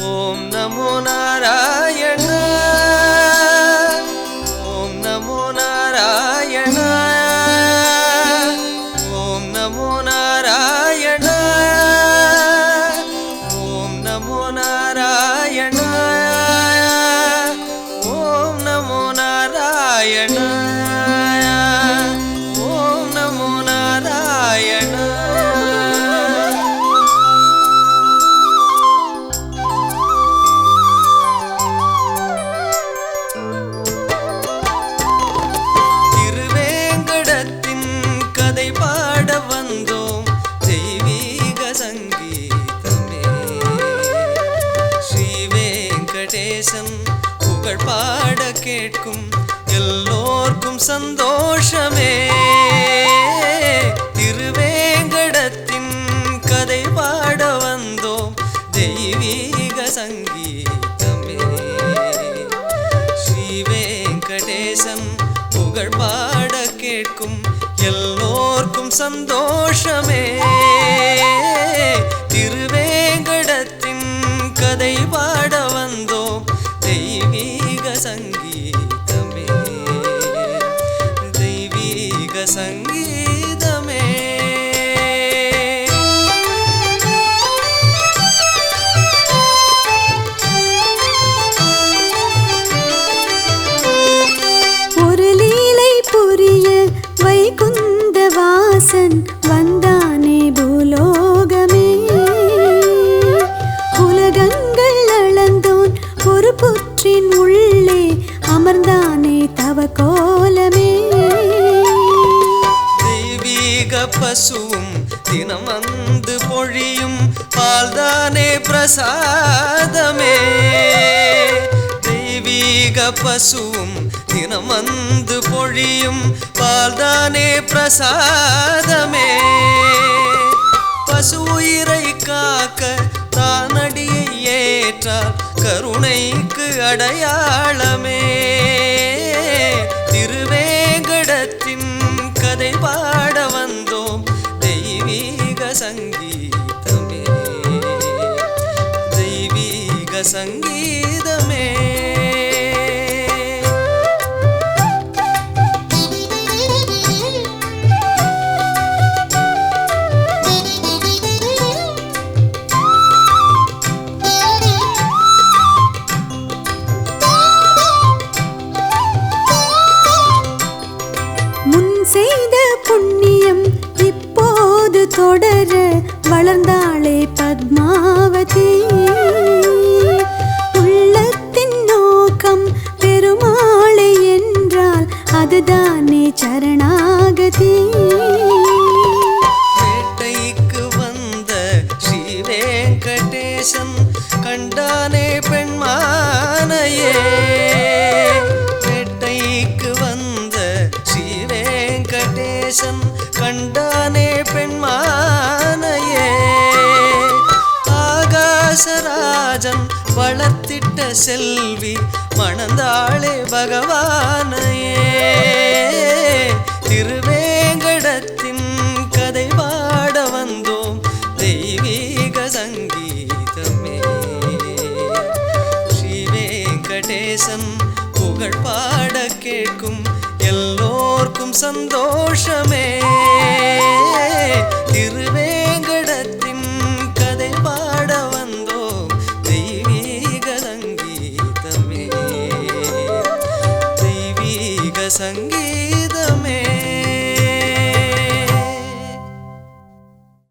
ஓம் நமோ நாராயண. ஓம் நமோ நாராயண. ஓம் நமோ நாராயண. ஓம் நமோ நாராயண. ஓம் நமோ நாராயண. ஓம் நமோ நாராயண. தேசம் புகழ் பாட கேட்கும் எல்லோர்க்கும் சந்தோஷமே. திருவேங்கடத்தின் கதை பாட வந்தோம் தெய்வீக சங்கீதமே. ஸ்ரீவேங்கடேசம் புகழ் பாட கேட்கும் எல்லோர்க்கும் சந்தோஷமே. சங்கீதமே. தெய்வீக சங்கீதமே. ஒரு லீலை புரிய வைகுந்த வாசன் வந்த தவ கோலமே தெய்வீக பசுவும் தினம் வந்து பொழியும் பால்தானே பிரசாதமே. தெய்வீக பசுவும் தினம் வந்து பொழியும் பால்தானே பிரசாதமே. பசு உயிரை காக்க தானடியை ஏற்றால் கருணைக்கு அடையாளமே. திருவேங்கடத்தின் கதை பாட வந்தோம். தெய்வீக சங்கீதமே. தெய்வீக சங்கீ செய்த புண்ணியம் இப்போது தொடர வளர்ந்தாளே பத்மாவதி. மனம் வளர்த்திட்ட செல்வி மணந்தாளே பகவானையே. திருவேங்கடத்தின் கதை பாட வந்தோம் தெய்வீக சங்கீதமே. ஸ்ரீ வெங்கடேசன் புகழ் பாட கேட்கும் எல்லோர்க்கும் சந்தோஷமே. திருவே சங்கீதமே தெய்வீக சங்கீதமே